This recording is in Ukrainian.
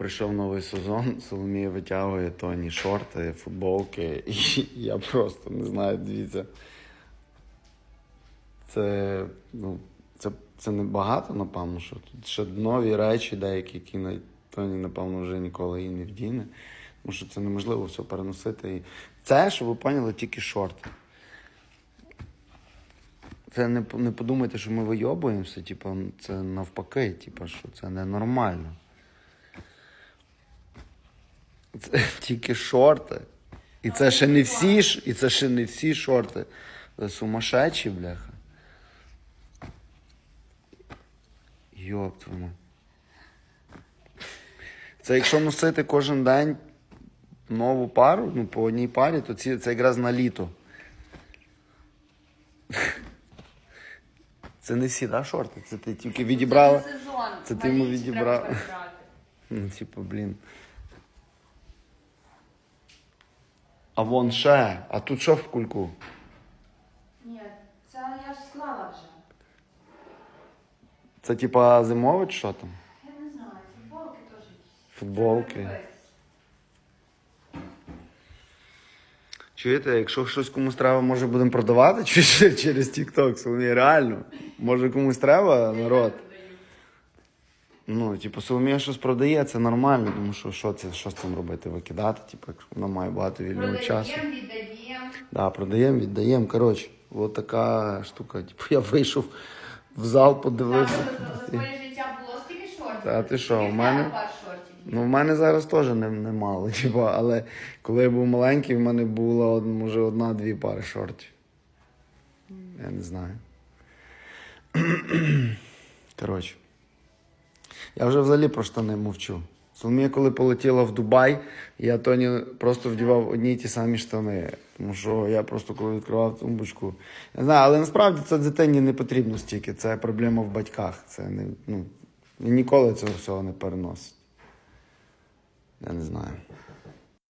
Прийшов новий сезон, Соломія витягує тоні шорти, футболки, і я просто не знаю, дивіться. Це, ну, це, це не багато, напевно, що тут ще нові речі, деякі, які на тоні, напевно, вже ніколи і не вдіне. Тому що це неможливо все переносити. І це, щоб ви поняли, тільки шорти. Це не, не подумайте, що ми вийобуємося, типу, це навпаки, типу, що це ненормально. Це тільки шорти. І це ще не всі, і це ще не всі шорти. Це сумасшедші, бляха. Йоп твою. Це якщо носити кожен день нову пару, ну по одній парі, то ці, це якраз на літо. Це не всі, да, шорти? Це ти тільки відібрала. Це ти йому треба. Ну, типу, блін. А вон ще. А тут що в кульку? Ні, це я ж склала вже. Це типа зимове чи що там? Я не знаю, футболки теж якісь. Футболки. Чуєте, якщо щось комусь треба, може будемо продавати чи через TikTok, реально. Може комусь треба, народ. Ну, типу, Соломія щось продає, це нормально, тому що що це, що з цим робити? Викидати, типу, якщо вона має багато вільного часу. Продаємо, віддаємо. Да, продаємо, віддаємо. Коротше, от така штука. Типу, я вийшов в зал, подивився. За своє життя було стільки шортів. Та ти що, у мене-? Ну, в мене зараз теж не, немало, типу, але коли я був маленький, в мене було може одна-дві пари шортів. Я не знаю. Коротше. Я вже взагалі про штани мовчу. Соломія, коли полетіла в Дубай, я Тоні просто вдівав одні й ті самі штани. Тому що я просто коли відкривав тумбочку. Не знаю, але насправді це дитині не потрібно стільки. Це проблема в батьках. Це не, ну, ніколи цього всього не переносить. Я не знаю.